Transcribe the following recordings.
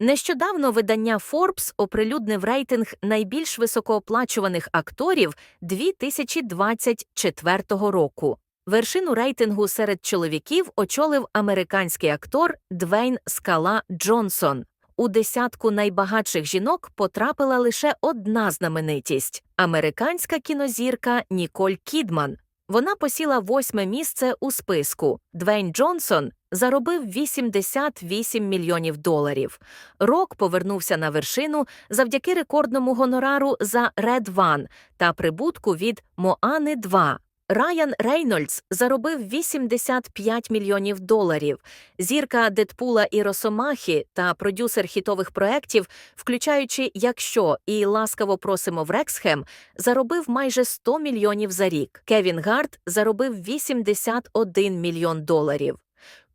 Нещодавно видання Forbes оприлюднив рейтинг найбільш високооплачуваних акторів 2024 року. Вершину рейтингу серед чоловіків очолив американський актор Двейн Скала Джонсон. У десятку найбагатших жінок потрапила лише одна знаменитість американська кінозірка Ніколь Кідман. Вона посіла восьме місце у списку. Двейн Джонсон заробив 88 мільйонів доларів. Рок повернувся на вершину завдяки рекордному гонорару за Red One та прибутку від Моани 2. Райан Рейнольдс заробив 85 мільйонів доларів. Зірка Дедпула і Росомахи та продюсер хітових проєктів, включаючи Якщо і ласкаво просимо в Рексхем, заробив майже 100 мільйонів за рік. Кевін Гарт заробив 81 мільйон доларів.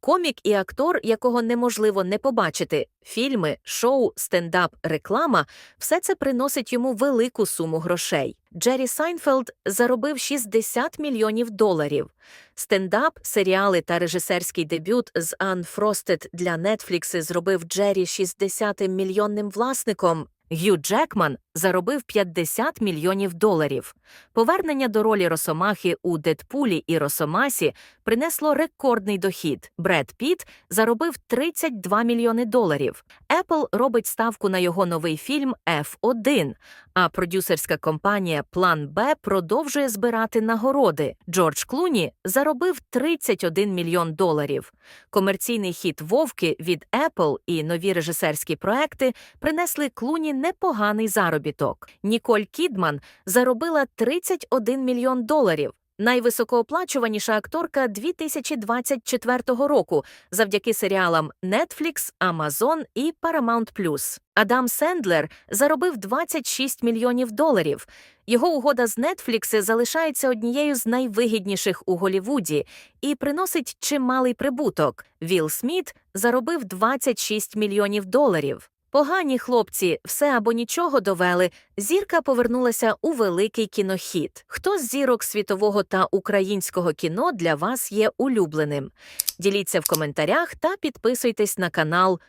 Комік і актор, якого неможливо не побачити, фільми, шоу, стендап, реклама все це приносить йому велику суму грошей. Джері Сайнфелд заробив 60 мільйонів доларів. Стендап, серіали та режисерський дебют з Unfrosted для Netflix зробив Джері 60 мільйонним власником. Г'ю Джекман заробив 50 мільйонів доларів. Повернення до ролі Росомахи у Дедпулі і Росомасі принесло рекордний дохід. Бред Піт заробив 32 мільйони доларів. Apple робить ставку на його новий фільм F1, а продюсерська компанія План Б продовжує збирати нагороди. Джордж Клуні заробив 31 мільйон доларів. Комерційний хіт Вовки від Apple і нові режисерські проекти принесли Клуні непоганий заробіток. Ніколь Кідман заробила 31 мільйон доларів. Найвисокооплачуваніша акторка 2024 року завдяки серіалам Netflix, Amazon і Paramount+. Адам Сендлер заробив 26 мільйонів доларів. Його угода з Netflix залишається однією з найвигідніших у Голівуді і приносить чималий прибуток. Вілл Сміт заробив 26 мільйонів доларів. Погані хлопці все або нічого довели. Зірка повернулася у великий кінохіт. Хто з зірок світового та українського кіно для вас є улюбленим? Діліться в коментарях та підписуйтесь на канал